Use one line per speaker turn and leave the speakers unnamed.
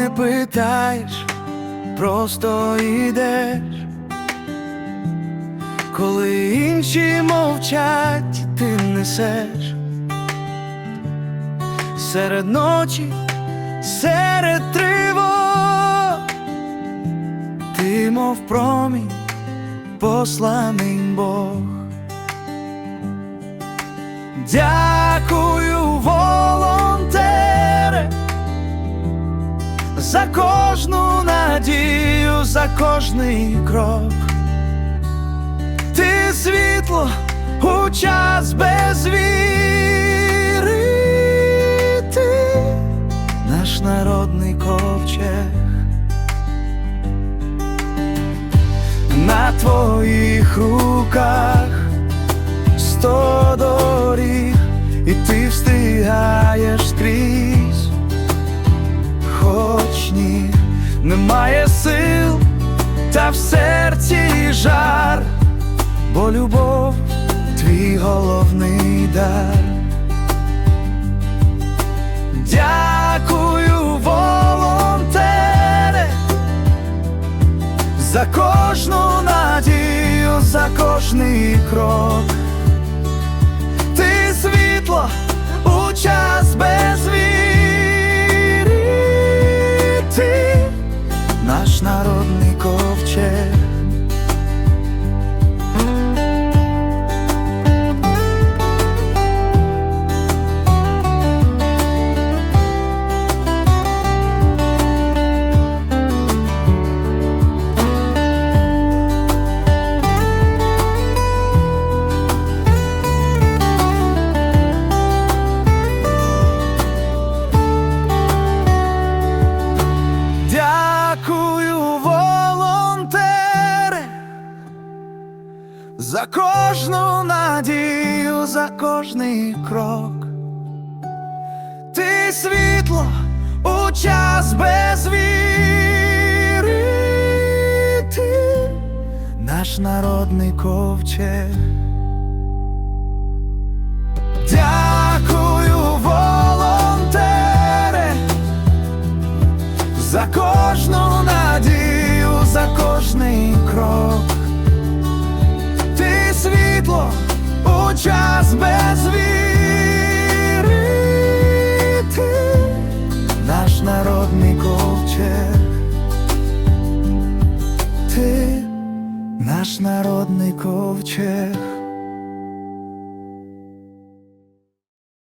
не питаєш, просто йдеш, коли інші мовчать, ти несеш. Серед ночі, серед тривог, ти мов промінь, посланий Бог. Дякую, за кожну надію, за кожний крок. Ти світло у час без віри, ти наш народний ковчег. На твоїх руках сто доріг, і ти встигаєш скрізь, хоч немає сил, та в серці жар, бо любов твій головний дар. Дякую, волонтери, за кожну надію, за кожний крок. За кожну надію, за кожний крок. Ти світло у час без віри, ти наш народний ковчег. Дякую, час без віри, ти наш народний ковчег. Ти наш народний ковчег.